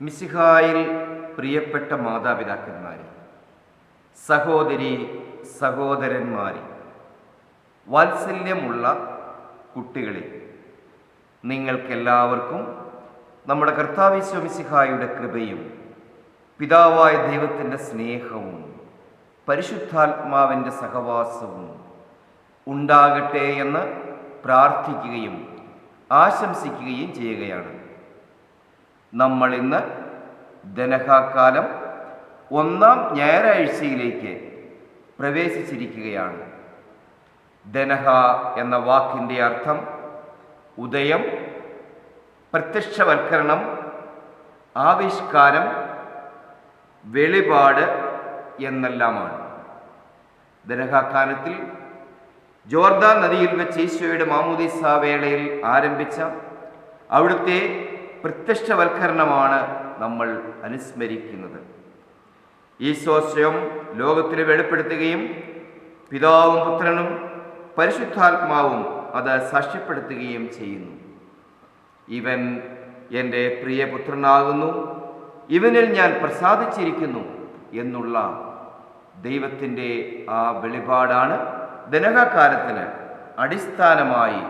മിശിഹായിൽ പ്രിയപ്പെട്ട മാതാപിതാക്കന്മാരെ സഹോദരി സഹോദരന്മാരെ വാത്സല്യമുള്ള കുട്ടികളെ നിങ്ങൾക്കെല്ലാവർക്കും നമ്മുടെ കർത്താവിശ്വ മിസിഹായുടെ കൃപയും പിതാവായ ദൈവത്തിന്റെ സ്നേഹവും പരിശുദ്ധാത്മാവിന്റെ സഹവാസവും ഉണ്ടാകട്ടെ എന്ന് പ്രാർത്ഥിക്കുകയും ആശംസിക്കുകയും ചെയ്യുകയാണ്. നമ്മൾ ഇന്ന് ദനഹാക്കാലം ഒന്നാം ഞായറാഴ്ചയിലേക്ക് പ്രവേശിച്ചിരിക്കുകയാണ്. ധനഹ എന്ന വാക്കിന്റെ അർത്ഥം ഉദയം പ്രത്യക്ഷവൽക്കരണം ആവിഷ്കാരം വെളിപാട് എന്നെല്ലാമാണ്. ദനഹാക്കാലത്തിൽ ജോർദാൻ നദിയിൽ വെച്ച് ഈശോയുടെ മാമുദീസ വേളയിൽ ആരംഭിച്ച അവിടുത്തെ പ്രത്യക്ഷവൽക്കരണമാണ് നമ്മൾ അനുസ്മരിക്കുന്നത്. ഈശോ സ്വയം ലോകത്തിന് വെളിപ്പെടുത്തുകയും പിതാവും പുത്രനും പരിശുദ്ധാത്മാവും അത് സാക്ഷ്യപ്പെടുത്തുകയും ചെയ്യുന്നു. ഇവൻ എന്റെ പ്രിയപുത്രനാകുന്നു ഇവനിൽ ഞാൻ പ്രസാദിച്ചിരിക്കുന്നു എന്നുള്ള ദൈവത്തിന്റെ ആ വെളിപാടാണ് ദനഹകാലത്തിന് അടിസ്ഥാനമായി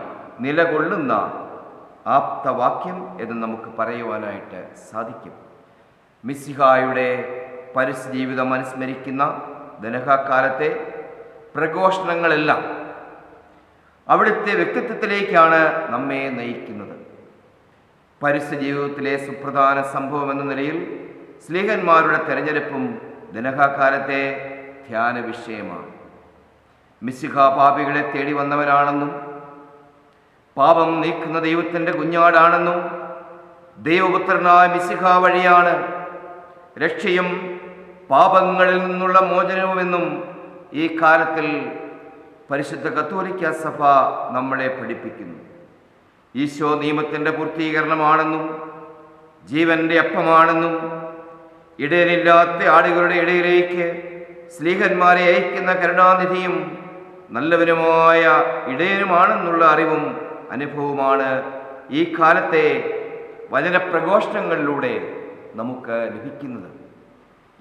നിലകൊള്ളുന്ന ആപ്തവാക്യം എന്ന് നമുക്ക് പറയുവാനായിട്ട് സാധിക്കും. മിസ്സിഹായുടെ പരിസ്ഥിതിജീവിതം അനുസ്മരിക്കുന്ന ദനഹക്കാലത്തെ പ്രഘോഷണങ്ങളെല്ലാം അവിടുത്തെ വ്യക്തിത്വത്തിലേക്കാണ് നമ്മെ നയിക്കുന്നത്. പരിസ്ഥിതി ജീവിതത്തിലെ സുപ്രധാന സംഭവം എന്ന നിലയിൽ സ്ലീഹന്മാരുടെ തെരഞ്ഞെടുപ്പും ദനഹക്കാലത്തെ ധ്യാന വിഷയമാണ് മിസ്സിഹാ പാപികളെ തേടി വന്നവനാണെന്നും പാപം നീക്കുന്ന ദൈവത്തിന്റെ കുഞ്ഞാടാണെന്നും ദൈവപുത്രനായ മിസിഹ വഴിയാണ് രക്ഷയും പാപങ്ങളിൽ നിന്നുള്ള മോചനവുമെന്നും ഈ കാലത്തിൽ പരിശുദ്ധ കത്തോലിക്ക സഭ നമ്മളെ പഠിപ്പിക്കുന്നു. ഈശോ നിയമത്തിന്റെ പൂർത്തീകരണമാണെന്നും ജീവന്റെ അപ്പമാണെന്നും ഇടയിലില്ലാത്ത ആടുകളുടെ ഇടയിലേക്ക് സ്ലീഹന്മാരെ അയക്കുന്ന കരുണാനിധിയും നല്ലവനുമായ ഇടയനുമാണെന്നുള്ള അറിവും അനുഭവമാണ് ഈ കാലത്തെ വചനപ്രഘോഷണങ്ങളിലൂടെ നമുക്ക് ലഭിക്കുന്നത്.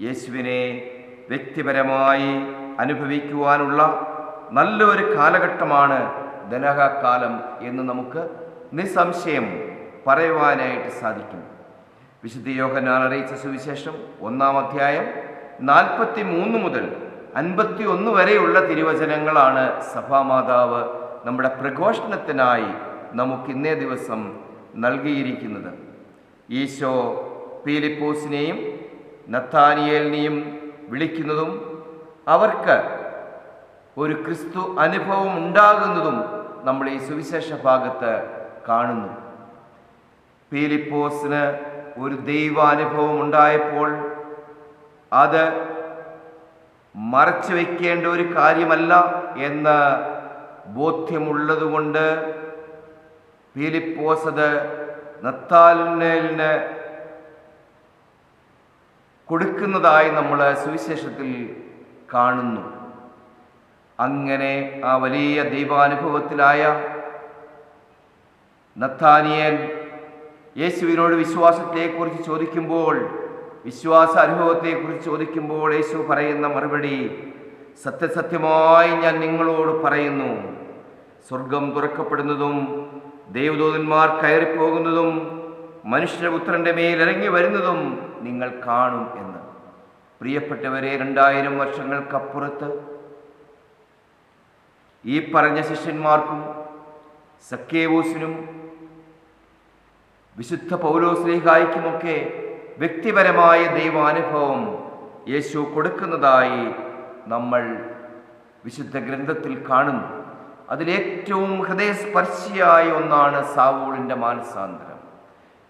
യേശുവിനെ വ്യക്തിപരമായി അനുഭവിക്കുവാനുള്ള നല്ലൊരു കാലഘട്ടമാണ് ധനഹകാലം എന്ന് നമുക്ക് നിസ്സംശയം പറയുവാനായിട്ട് സാധിക്കും. വിശുദ്ധ യോഹന്നാൻ അറിയിച്ച സുവിശേഷം ഒന്നാം അധ്യായം നാൽപ്പത്തി മൂന്ന് മുതൽ അൻപത്തി ഒന്ന് വരെയുള്ള തിരുവചനങ്ങളാണ് സഭാമാതാവ് നമ്മുടെ പ്രഘോഷണത്തിനായി നമുക്ക് ഇന്നേ ദിവസം നൽകിയിരിക്കുന്നത്. ഈശോ പീലിപ്പോസിനെയും നത്താനിയേലിനെയും വിളിക്കുന്നതും അവർക്ക് ഒരു ക്രിസ്തു അനുഭവം ഉണ്ടാകുന്നതും നമ്മൾ ഈ സുവിശേഷ ഭാഗത്ത് കാണുന്നു. പീലിപ്പോസിന് ഒരു ദൈവാനുഭവം ഉണ്ടായപ്പോൾ അത് മറച്ചു വയ്ക്കേണ്ട ഒരു കാര്യമല്ല എന്ന് ബോധ്യമുള്ളതുകൊണ്ട് ഫിലിപ്പോസത് നത്താലിന് കൊടുക്കുന്നതായി നമ്മൾ സുവിശേഷത്തിൽ കാണുന്നു. അങ്ങനെ ആ വലിയ ദൈവാനുഭവത്തിലായ നത്താനിയൻ യേശുവിനോട് വിശ്വാസത്തെക്കുറിച്ച് ചോദിക്കുമ്പോൾ വിശ്വാസ അനുഭവത്തെക്കുറിച്ച് ചോദിക്കുമ്പോൾ യേശു പറയുന്ന മറുപടി സത്യസത്യമായി ഞാൻ നിങ്ങളോട് പറയുന്നു. സ്വർഗം തുറക്കപ്പെടുന്നതും ദേവദൂതന്മാർ കയറിപ്പോകുന്നതും മനുഷ്യപുത്രന്റെ മേൽ ഇറങ്ങി വരുന്നതും നിങ്ങൾ കാണും എന്ന്. പ്രിയപ്പെട്ടവരെ രണ്ടായിരം വർഷങ്ങൾക്കപ്പുറത്ത് ഈ പറഞ്ഞ ശിഷ്യന്മാർക്കും സക്കേവൂസിനും വിശുദ്ധ പൗലോസ്ലേഹായിക്കുമൊക്കെ വ്യക്തിപരമായ ദൈവാനുഭവം യേശു കൊടുക്കുന്നതായി നമ്മൾ വിശുദ്ധ ഗ്രന്ഥത്തിൽ കാണുന്നു. അതിലേറ്റവും ഹൃദയസ്പർശിയായ ഒന്നാണ് സാവൂളിന്റെ മാനസാന്തരം.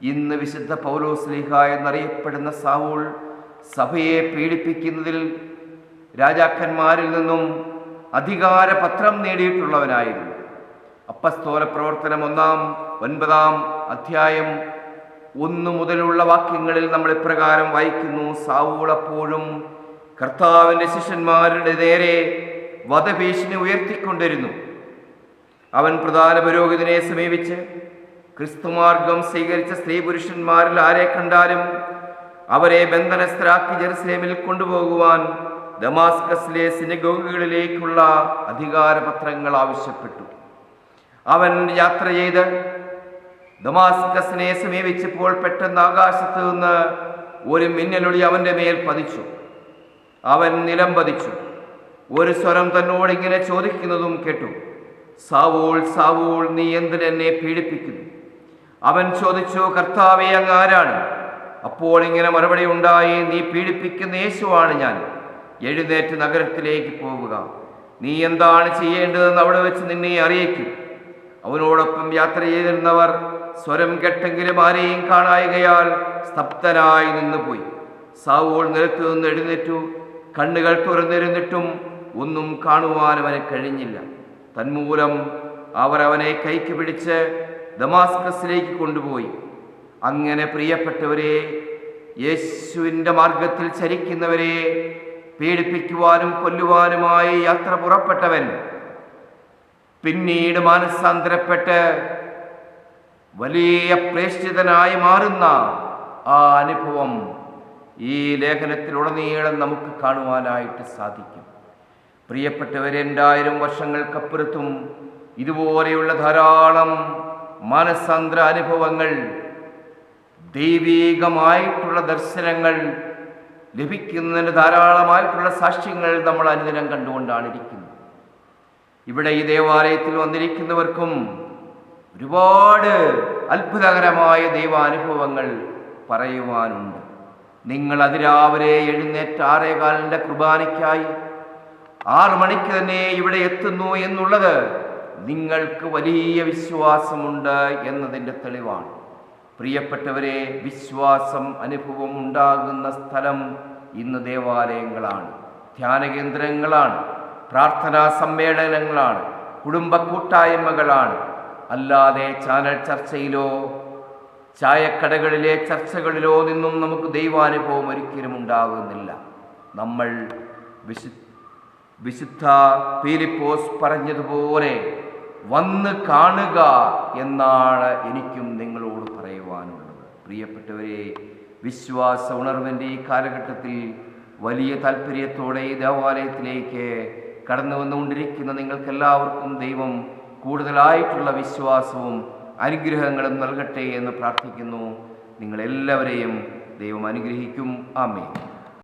ഇന്ന് വിശുദ്ധ പൗലോസ്ലിഹ എന്നറിയപ്പെടുന്ന സാവൂൾ സഭയെ പീഡിപ്പിക്കുന്നതിൽ രാജാക്കന്മാരിൽ നിന്നും അധികാര പത്രം നേടിയിട്ടുള്ളവനായിരുന്നു. അപ്പസ്തോല പ്രവർത്തനം ഒന്നാം ഒൻപതാം അധ്യായം ഒന്നു മുതലുള്ള വാക്യങ്ങളിൽ നമ്മൾ ഇപ്രകാരം വായിക്കുന്നു. സാവൂൾ അപ്പോഴും കർത്താവിന്റെ ശിഷ്യന്മാരുടെ നേരെ വധഭീഷണി ഉയർത്തിക്കൊണ്ടിരുന്നു. അവൻ പ്രധാന പുരോഹിതനെ സമീപിച്ച് ക്രിസ്തുമാർഗം സ്വീകരിച്ച സ്ത്രീ പുരുഷന്മാരിൽ ആരെ കണ്ടാലും അവരെ ബന്ധനസ്ഥരാക്കി ജെറുസലേമിൽ കൊണ്ടുപോകുവാൻ ദമാസ്കസിലെ സിനഗോഗുകളിലേക്കുള്ള അധികാരപത്രങ്ങൾ ആവശ്യപ്പെട്ടു. അവൻ യാത്ര ചെയ്ത് ദമാസ്കസിനെ സമീപിച്ചപ്പോൾ പെട്ടെന്ന് ആകാശത്ത് നിന്ന് ഒരു മിന്നലൊളി അവന്റെ മേൽ പതിച്ചു. അവൻ നിലം പതിച്ചു. ഒരു സ്വരം തന്നോടിങ്ങനെ ചോദിക്കുന്നതും കേട്ടു. സാവൂൾ സാവൂൾ നീ എന്തിനെന്നെ പീഡിപ്പിക്കുന്നു? അവൻ ചോദിച്ചു കർത്താവെ അങ്ങ് ആരാണ്? അപ്പോൾ ഇങ്ങനെ മറുപടി ഉണ്ടായി നീ പീഡിപ്പിക്കുന്ന യേശുവാണ് ഞാൻ. എഴുന്നേറ്റ് നഗരത്തിലേക്ക് പോവുക. നീ എന്താണ് ചെയ്യേണ്ടതെന്ന് അവിടെ വെച്ച് നിന്നെ അറിയിക്കും. അവനോടൊപ്പം യാത്ര ചെയ്തിരുന്നവർ സ്വരം കെട്ടെങ്കിലും ആരെയും കാണായികയാൽ സ്തബ്ധനായി നിന്നുപോയി. സാവൂൾ നിലത്ത് നിന്ന് എഴുന്നേറ്റു. കണ്ണുകൾ തുറന്നിരുന്നിട്ടും ഒന്നും കാണുവാൻ അവന് കഴിഞ്ഞില്ല. തന്മൂലം അവർ അവനെ കൈക്ക് പിടിച്ച് ദമാസ്കസിലേക്ക് കൊണ്ടുപോയി. അങ്ങനെ പ്രിയപ്പെട്ടവരെ യേശുവിന്റെ മാർഗത്തിൽ ചരിക്കുന്നവരെ പീഡിപ്പിക്കുവാനും കൊല്ലുവാനുമായി യാത്ര പുറപ്പെട്ടവൻ പിന്നീട് മാനസാന്തരപ്പെട്ട് വലിയ പ്രേക്ഷിതനായി മാറുന്ന ആ അനുഭവം ഈ ലേഖനത്തിലുടനീളം നമുക്ക് കാണുവാനായിട്ട് സാധിക്കും. പ്രിയപ്പെട്ടവരെ രണ്ടായിരം വർഷങ്ങൾക്കപ്പുറത്തും ഇതുപോലെയുള്ള ധാരാളം മനസ്സന്ത്ര അനുഭവങ്ങൾ ദൈവീകമായിട്ടുള്ള ദർശനങ്ങൾ ലഭിക്കുന്നതിന് ധാരാളമായിട്ടുള്ള സാക്ഷ്യങ്ങൾ നമ്മൾ അനുദിനം കണ്ടുകൊണ്ടാണ് ഇരിക്കുന്നത്. ഇവിടെ ഈ ദേവാലയത്തിൽ വന്നിരിക്കുന്നവർക്കും ഒരുപാട് അത്ഭുതകരമായ ദൈവാനുഭവങ്ങൾ പറയുവാനുണ്ട്. നിങ്ങൾ അതിരാവിലെ എഴുന്നേറ്റ് ആറേകാലിന്റെ കുർബാനയ്ക്കായി ആറ് മണിക്ക് തന്നെ ഇവിടെ എത്തുന്നു എന്നുള്ളത് നിങ്ങൾക്ക് വലിയ വിശ്വാസമുണ്ട് എന്നതിന്റെ തെളിവാണ്. പ്രിയപ്പെട്ടവരെ വിശ്വാസം അനുഭവം ഉണ്ടാകുന്ന സ്ഥലം ഇന്ന് ദേവാലയങ്ങളാണ്. ധ്യാന കേന്ദ്രങ്ങളാണ്. പ്രാർത്ഥനാ സമ്മേളനങ്ങളാണ്. കുടുംബ കൂട്ടായ്മകളാണ്. അല്ലാതെ ചാനൽ ചർച്ചയിലോ ചായക്കടകളിലെ ചർച്ചകളിലോ നിന്നും നമുക്ക് ദൈവാനുഭവം ഒരിക്കലും ഉണ്ടാകുന്നില്ല. നമ്മൾ വിശു വിശുദ്ധ ഫിലിപ്പോസ് പറഞ്ഞതുപോലെ വന്ന് കാണുക എന്നാണ് എനിക്കും നിങ്ങളോട് പറയുവാനുള്ളത്. പ്രിയപ്പെട്ടവരെ വിശ്വാസ ഉണർവിന്റെ ഈ കാലഘട്ടത്തിൽ വലിയ താല്പര്യത്തോടെ ഈ ദേവാലയത്തിലേക്ക് കടന്നു വന്നുകൊണ്ടിരിക്കുന്ന നിങ്ങൾക്കെല്ലാവർക്കും ദൈവം കൂടുതലായിട്ടുള്ള വിശ്വാസവും അനുഗ്രഹങ്ങളും നൽകട്ടെ എന്ന് പ്രാർത്ഥിക്കുന്നു. നിങ്ങളെല്ലാവരെയും ദൈവം അനുഗ്രഹിക്കും. ആമേ